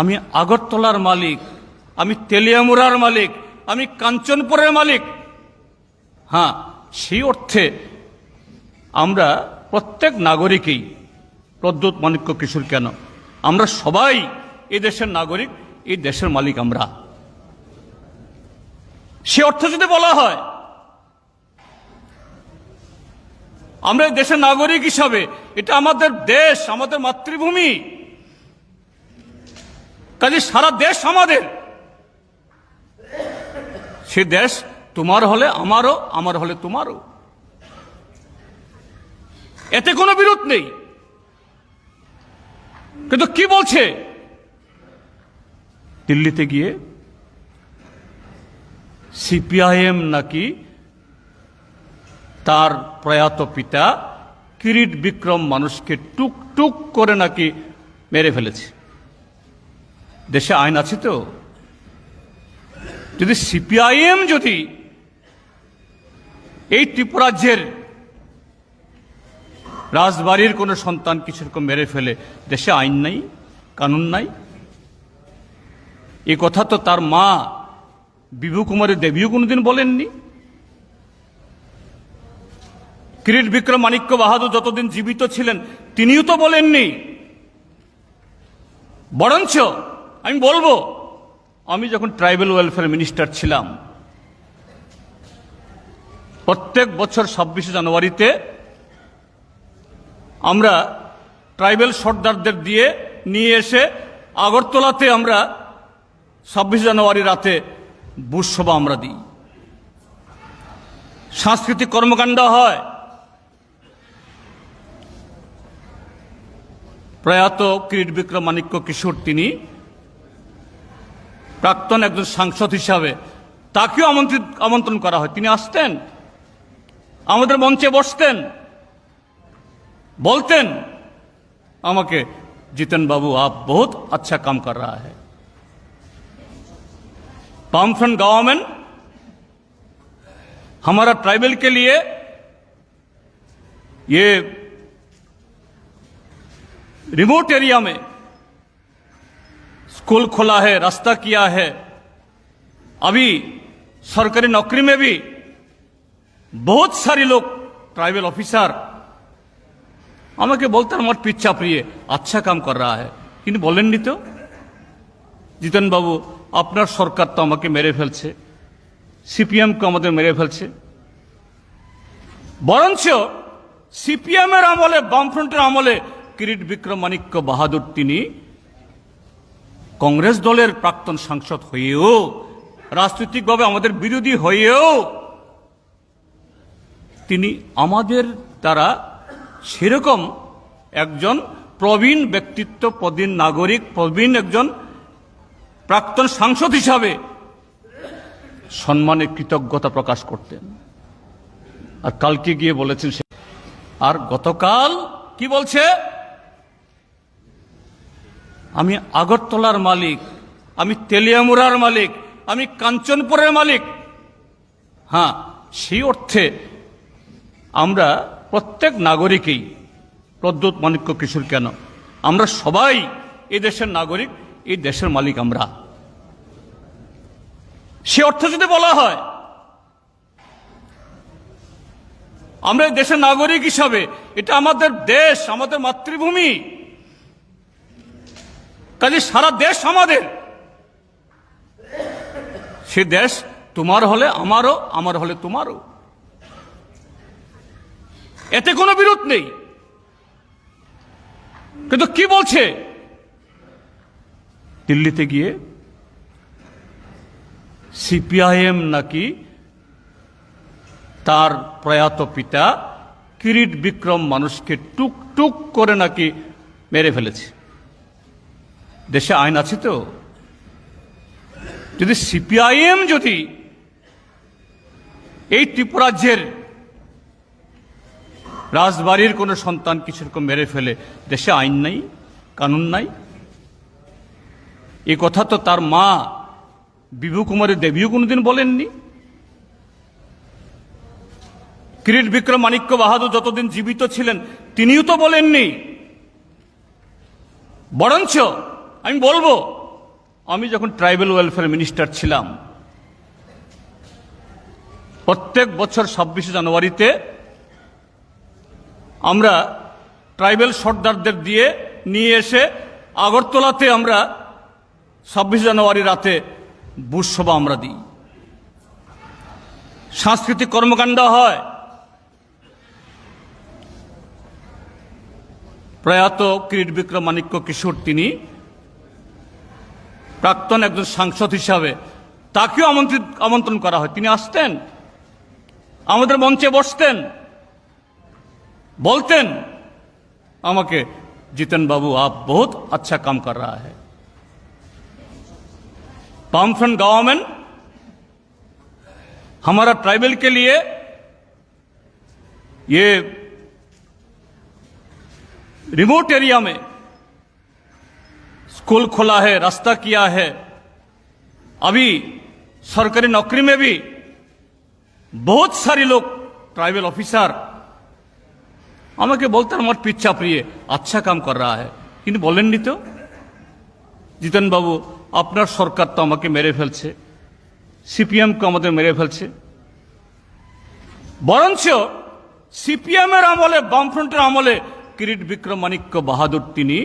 আমি আগরতলার মালিক, আমি তেলিয়ামুড়ার মালিক, আমি কাঞ্চনপুরের মালিক। হ্যাঁ সেই অর্থে আমরা প্রত্যেক নাগরিকই, প্রদ্যুৎ মাণিক্য কিশোর কেন? আমরা সবাই এই দেশের নাগরিক, এই দেশের মালিক আমরা। সে অর্থ যদি বলা হয়, আমরা দেশের নাগরিক হিসাবে, এটা আমাদের দেশ, আমাদের মাতৃভূমি। কাজে সারা দেশ আমাদের। সে দেশ তোমার হলে আমারও, আমার হলে তোমারও। এতে কোনো বিরোধ নেই। কিন্তু কি বলছে? দিল্লিতে গিয়ে সিপিআইএম নাকি তার প্রয়াত পিতা কিরিট বিক্রম মানুষকে টুক টুক করে নাকি মেরে ফেলেছে। দেশে আইন আছে তো? যদি সিপিআইএম যদি এই ত্রিপুরাজ্যের রাজবাড়ির কোনো সন্তান কিছু রকম মেরে ফেলে, দেশে আইন নাই, কানুন নাই? এই কথা তো তার মা বিভু কুমারী দেবীও কোনোদিন বলেননি। কিরিট বিক্রম মাণিক্য বাহাদুর যতদিন জীবিত ছিলেন, তিনিও তো বলেননি। বরঞ্চ আমি বলব, আমি যখন ট্রাইবেল ওয়েলফেয়ার মিনিস্টার ছিলাম, প্রত্যেক বছর ছাব্বিশে জানুয়ারিতে আমরা ট্রাইবেল সর্দারদের দিয়ে নিয়ে এসে আগরতলাতে আমরা ছাব্বিশে জানুয়ারি রাতে বুসসভা আমরা দিই। সাংস্কৃতিক কর্মকাণ্ড হয়। প্রয়াত কিরিট বিক্রম মাণিক্য কিশোর তিনি প্রাক্তন একজন সাংসদ হিসাবে তাকেও আমন্ত্রিত আমন্ত্রণ করা হয় তিনি আসতেন আমাদের মঞ্চে বসতেন बोलते আমাকে जितन बाबू आप बहुत अच्छा काम कर रहा है पामफ्रंट गवर्नमेंट हमारा ट्राइबल के लिए ये रिमोट एरिया में स्कूल खोला है रास्ता किया है अभी सरकारी नौकरी में भी बहुत सारे लोग ट्राइबल ऑफिसर আমাকে বলতেন আমার পিচ্ছা প্রিয়ে আচ্ছা কাম কর রা হ্যায় কিন্তু বলেননি তো জিতেন বাবু আপনার সরকার তো আমাকে মেরে ফেলছে সিপিএমকে আমাদের মেরে ফেলছে বরঞ্চ সিপিএমের আমলে বামফ্রন্টের আমলে কিরিট বিক্রম মাণিক্য বাহাদুর তিনি কংগ্রেস দলের প্রাক্তন সাংসদ হয়েও, রাজনৈতিকভাবে আমাদের বিরোধী হয়েও, তিনি আমাদের দ্বারা সেরকম একজন প্রবীণ ব্যক্তিত্ব, প্রবীণ নাগরিক, প্রবীণ একজন প্রাক্তন সাংসদ হিসাবে সম্মানে কৃতজ্ঞতা প্রকাশ করতেন। আর কালকে গিয়ে বলেছেন আর গতকাল কি বলছে? আমি আগরতলার মালিক, আমি তেলিয়ামুড়ার মালিক, আমি কাঞ্চনপুরের মালিক। হ্যাঁ সেই অর্থে আমরা প্রত্যেক নাগরিকই, প্রদ্যুৎ মাণিক্য কিশোর কেন? আমরা সবাই এই দেশের নাগরিক, এই দেশের মালিক আমরা। সে অর্থ যদি বলা হয়, আমরা দেশের নাগরিক হিসাবে, এটা আমাদের দেশ, আমাদের মাতৃভূমি। কাজে সারা দেশ আমাদের। সে দেশ তোমার হলে আমারও, আমার হলে তোমারও। এতে কোনো বিরোধ নেই। কিন্তু কি বলছে? দিল্লিতে গিয়ে সিপিআইএম নাকি তার প্রয়াত পিতা কিরিট বিক্রম মানুষকে টুক টুক করে নাকি মেরে ফেলেছে। দেশে আইন আছে তো? যদি সিপিআইএম যদি এই ত্রিপুরাজ্যের রাজবাড়ির কোনো সন্তান কিছু রকম মেরে ফেলে, দেশে আইন নাই, কানুন নাই? এই কথা তো তার মা বিভু কুমারী দেবীও কোনোদিন বলেননি। কিরিট বিক্রম মাণিক্য বাহাদুর যতদিন জীবিত ছিলেন, তিনিও তো বলেননি। বরঞ্চ আমি বলব, আমি যখন ট্রাইবেল ওয়েলফেয়ার মিনিস্টার ছিলাম, প্রত্যেক বছর ছাব্বিশে জানুয়ারিতে আমরা ট্রাইবেল সর্দারদের দিয়ে নিয়ে এসে আগরতলাতে আমরা ছাব্বিশে জানুয়ারি রাতে বুসসভা আমরা দিই। সাংস্কৃতিক কর্মকাণ্ড হয়। প্রয়াত কিরিট বিক্রম মাণিক্য কিশোর তিনি প্রাক্তন একজন সাংসদ হিসাবে তাকেও আমন্ত্রিত আমন্ত্রণ করা হয় তিনি আসতেন আমাদের মঞ্চে বসতেন বলতেন আমাকে जितन बाबू आप बहुत अच्छा काम कर रहा है पामफ्रंट गवर्नमेंट हमारा ट्राइबल के लिए ये रिमोट एरिया में स्कूल खोला है रास्ता किया है अभी सरकारी नौकरी में भी बहुत सारे लोग ट्राइबल ऑफिसर আমাকে বলতেন আমার পিচ্ছা প্রিয়ে আচ্ছা কাম কর রা হ্যায় কিন্তু বলেননি তো জিতেন বাবু আপনার সরকার তো আমাকে মেরে ফেলছে সিপিএমকে আমাদের মেরে ফেলছে বরঞ্চ সিপিএমের আমলে বামফ্রন্টের আমলে কিরিট বিক্রম মাণিক্য বাহাদুর তিনি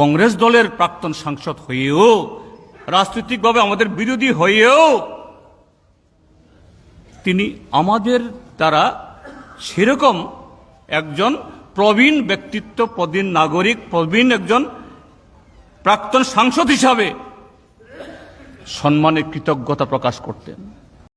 কংগ্রেস দলের প্রাক্তন সাংসদ হয়েও, রাজনৈতিকভাবে আমাদের বিরোধী হয়েও, তিনি আমাদের দ্বারা সেরকম একজন প্রবীণ ব্যক্তিত্ব, প্রবীণ নাগরিক, প্রবীণ একজন প্রাক্তন সাংসদ হিসাবে সম্মানের কৃতজ্ঞতা প্রকাশ করতেন।